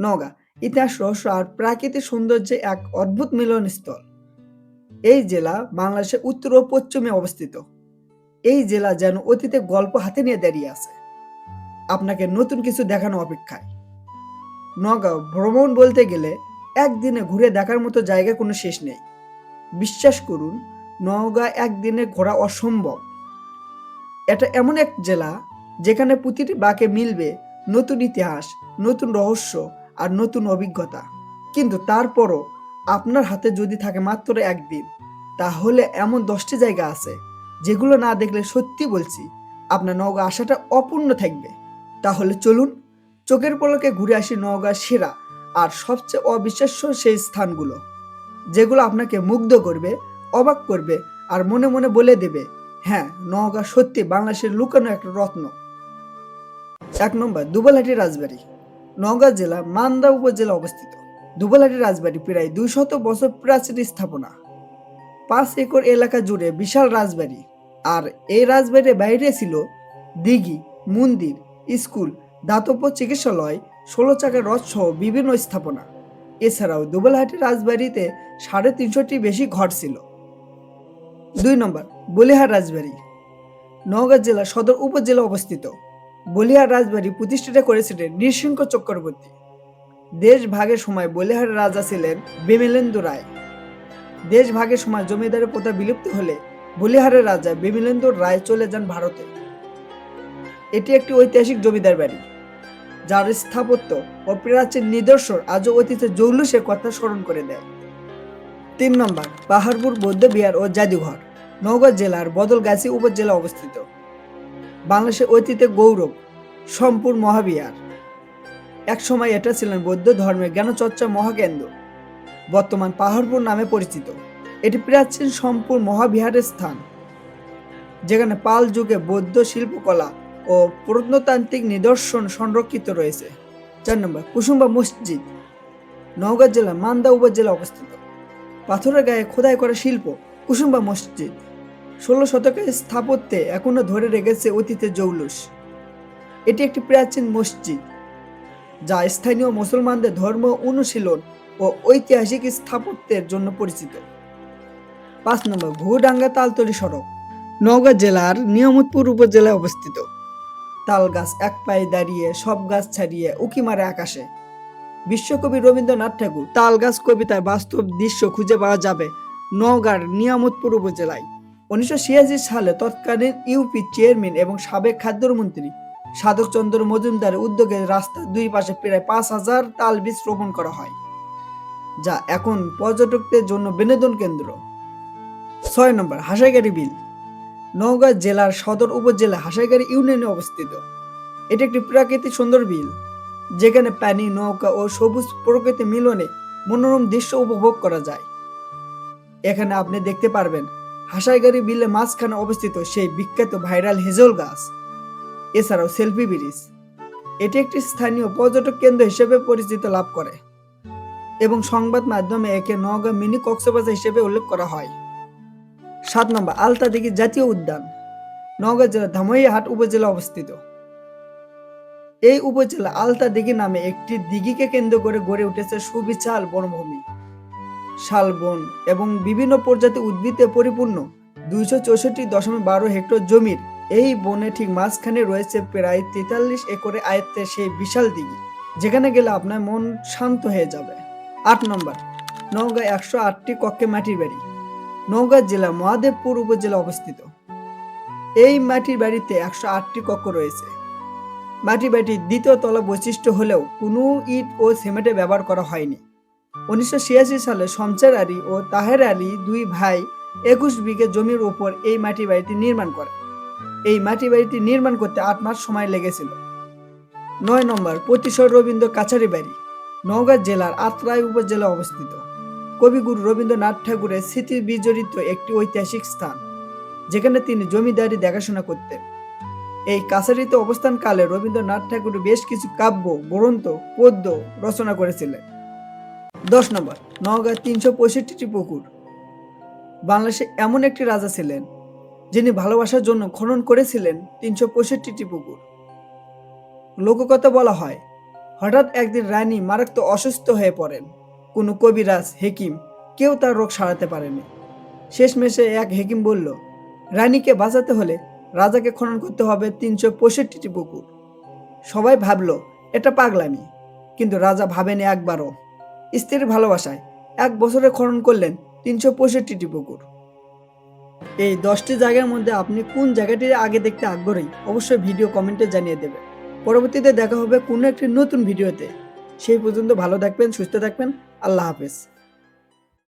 নওগাঁ। ইতিহাস, রহস্য আর প্রাকৃতিক সৌন্দর্যে এক অদ্ভুত মিলনস্থল। এই জেলা বাংলাদেশের উত্তর ও পশ্চিমে অবস্থিত। এই জেলা যেন অতীতে গল্প হাতে নিয়ে দাঁড়িয়ে আছে। আপনাকে নতুন কিছু দেখানো অপেক্ষায়। নগাঁও ভ্রমণ বলতে গেলে একদিনে ঘুরে দেখার মতো জায়গা কোনো শেষ নেই। বিশ্বাস করুন, নওগাঁ একদিনে ঘোরা অসম্ভব। এটা এমন এক জেলা যেখানে প্রতিটি বাঁকে মিলবে নতুন ইতিহাস, নতুন রহস্য আর নতুন অভিজ্ঞতা। কিন্তু তারপরও আপনার হাতে যদি থাকে মাত্র একদিন তাহলে এমন দশটি জায়গা আছে, যেগুলো না দেখলে সত্যি বলছি, আপনার নওগাঁ আসাটা অপূর্ণ থাকবে। তাহলে চলুন, চোখের পলকে ঘুরে আসি নওগাঁ সেরা আর সবচেয়ে অবিশ্বাস্য সেই স্থানগুলো, যেগুলো আপনাকে মুগ্ধ করবে, অবাক করবে আর মনে মনে বলে দেবে হ্যাঁ নওগাঁ সত্যি বাংলাদেশের লুকানো একটা রত্ন। এক নম্বর দুবলহাটি রাজবাড়ি। নওগাঁ জেলা মান্দা উপজেলা অবস্থিত। দুবলহাটি রাজবাড়ি প্রায় দুইশত বছর প্রাচীন স্থাপনা। পাঁচ একর এলাকা জুড়ে বিশাল রাজবাড়ি। আর এই রাজবাড়ির বাইরে ছিল দিঘি, মন্দির, স্কুল, দাতব্য চিকিৎসালয়, ষোলো চাকার রথ সহ বিভিন্ন স্থাপনা। এছাড়াও দুবলহাটি রাজবাড়িতে সাড়ে তিনশোটি বেশি ঘর ছিল। দুই নম্বর, বলিহার রাজবাড়ি। নওগাঁ জেলা সদর উপজেলা অবস্থিত। বলিহার রাজবাড়ি প্রতিষ্ঠাতা করেছিলেন নৃসিংহ চক্রবর্তী। দেশ ভাগের সময় বলিহারের রাজা ছিলেন বিমলেন্দু রায়। দেশ ভাগের সময় জমিদারের প্রথা বিলুপ্ত হলে বলিহারের রাজা বিমলেন্দু রায় চলে যান ভারতে। এটি একটি ঐতিহাসিক জমিদার বাড়ি, যার স্থাপত্য ও প্রাচীন নিদর্শন আজও অতীতে জৌলুসের কথা স্মরণ করে দেয়। তিন নম্বর, পাহাড়পুর বৌদ্ধ বিহার ও জাদুঘর, নওগাঁ জেলার বদলগাছি উপজেলা অবস্থিত। বাংলাদেশের অতীতে গৌরব সম্পুর মহাবিহার। একসময় এটা ছিলেন বৌদ্ধ ধর্মের জ্ঞানচর্চা মহাকেন্দ্র, বর্তমান পাহাড়পুর নামে পরিচিত। এটি প্রাচীন সম্পুর মহাবিহারের স্থান, যেখানে পাল যুগে বৌদ্ধ শিল্পকলা ও প্রত্নতান্ত্রিক নিদর্শন সংরক্ষিত রয়েছে। চার নম্বর, কুসুম্বা মসজিদ, নওগাঁ জেলা মান্দা উপজেলা অবস্থিত। পাথরের গায়ে খোদাই করা শিল্প কুসুম্বা মসজিদ। ষোলো শতকের স্থাপত্যে এখনও ধরে রেখেছে অতীতের জৌলুস। এটি একটি প্রাচীন মসজিদ, যা স্থানীয় মুসলমানদের ধর্ম অনুশীলন ও ঐতিহাসিক স্থাপত্যের জন্য পরিচিত। পাঁচ নম্বর ঘুডাঙ্গা তালতলি সড়ক, নওগাঁ জেলার নিয়ামতপুর উপজেলায় অবস্থিত। তাল গাছ এক পায়ে দাঁড়িয়ে, সব গাছ ছাড়িয়ে উকি মারে আকাশে। বিশ্বকবি রবীন্দ্রনাথ ঠাকুর তাল গাছ কবিতার বাস্তব দৃশ্য খুঁজে পাওয়া যাবে নওগাঁর নিয়ামতপুর উপজেলায়। উনিশশো ছিয়াশি সালে তৎকালীন ইউপি চেয়ারম্যান এবং সাবেক খাদ্যমন্ত্রী সাধক চন্দ্র মজুমদারের উদ্যোগে রাস্তার দুই পাশে প্রায় পাঁচ হাজার তাল বীজ রোপণ করা হয়, যা এখন পর্যটকদের জন্য বিনোদন কেন্দ্র। ছয় নম্বর, হাসাইগাড়ি বিল। নওগাঁ জেলার সদর উপজেলা হাসাইগাড়ি ইউনিয়নে অবস্থিত। এটি একটি প্রাকৃতিক সুন্দর বিল, যেখানে পানি, নৌকা ও সবুজ প্রকৃতি মিলনে মনোরম দৃশ্য উপভোগ করা যায়। এখানে আপনি দেখতে পারবেন হাসাইগাড়ি বিলে মাঝখানে অবস্থিত সেই বিখ্যাত ভাইরাল হেজল গাছ, এছাড়াও সেলফি ব্রিজ। এটি একটি স্থানীয় পর্যটক কেন্দ্র হিসেবে পরিচিত লাভ করে এবং সংবাদ মাধ্যমে একে নওগাঁ মিনি কক্সবাজার হিসেবে উল্লেখ করা হয়। সাত নম্বর আলতাদিঘি জাতীয় উদ্যান, নওগাঁ জেলার ধামইহাট উপজেলা অবস্থিত। এই উপজেলা আলতা দিঘি নামে একটি দিঘিকে কেন্দ্র করে গড়ে উঠেছে সুবিশাল বনভূমি। শালবন এবং বিভিন্ন প্রজাতির উদ্ভিদে পরিপূর্ণ। দুইশো চৌষট্টি দশমিক বারো হেক্টর জমির এই বনে ঠিক মাঝখানে রয়েছে প্রায় তেতাল্লিশ একরে আয়ত্তের সেই বিশাল দিঘি। যেখানে গেলে আপনার মন শান্ত হয়ে যাবে। আট নম্বর নওগাঁ একশো আটটি কক্ষে মাটির বাড়ি। নওগাঁ জেলা মহাদেবপুর উপজেলা অবস্থিত। এই মাটির বাড়িতে একশো আটটি কক্ষ রয়েছে। মাটি বাড়ির দ্বিতীয় তলা বৈশিষ্ট্য হলেও কোনো ইট ও সিমেন্টে ব্যবহার করা হয়নি। উনিশশো ছিয়াশি সালে শমচার আলী ও তাহের আলী দুই ভাই একুশ বিঘে জমির উপর এই মাটি বাড়িটি নির্মাণ করে। এই মাটি বাড়িটি নির্মাণ করতে আট মাস সময় লেগেছিল। নয় নম্বর প্রতিশোর রবীন্দ্র কাছারি বাড়ি, নওগাঁ জেলার আত্রাই উপজেলা অবস্থিত। কবিগুরু রবীন্দ্রনাথ ঠাকুরের স্মৃতি বিজড়িত একটি ঐতিহাসিক স্থান, যেখানে তিনি জমিদারি দেখাশোনা করতেন। এই কাছারিতে অবস্থানকালে রবীন্দ্রনাথ ঠাকুর বেশ কিছু কাব্য, গ্রন্থ, পদ্য রচনা করেছিলেন। দশ নম্বর নওগাঁ তিনশো পঁয়ষট্টিটি পুকুর। বাংলাদেশে এমন একটি রাজা ছিলেন, যিনি ভালোবাসার জন্য খনন করেছিলেন তিনশো পঁয়ষট্টিটি পুকুর। লোককথা বলা হয়, হঠাৎ একদিন রানী মারাত্মক অসুস্থ হয়ে পড়েন। কোনো কবিরাজ, হেকিম কেউ তার রোগ সারাতে পারেনি। শেষমেশে এক হেকিম বলল, রানীকে বাঁচাতে হলে রাজাকে খনন করতে হবে তিনশো পঁয়ষট্টিটি পুকুর। সবাই ভাবল, এটা পাগলামি। কিন্তু রাজা ভাবেনি একবারও। স্ত্রীর ভালোবাসায় এক বছরে খনন করলেন তিনশো পঁয়ষট্টিটি পুকুর। এই দশটি জায়গার মধ্যে আপনি কোন জায়গাটি আগে দেখতে আগ্রহী, অবশ্যই ভিডিও কমেন্টে জানিয়ে দেবেন। পরবর্তীতে দেখা হবে কোনো একটি নতুন ভিডিওতে। সেই পর্যন্ত ভালো থাকবেন, সুস্থ থাকবেন। আল্লাহ হাফেজ।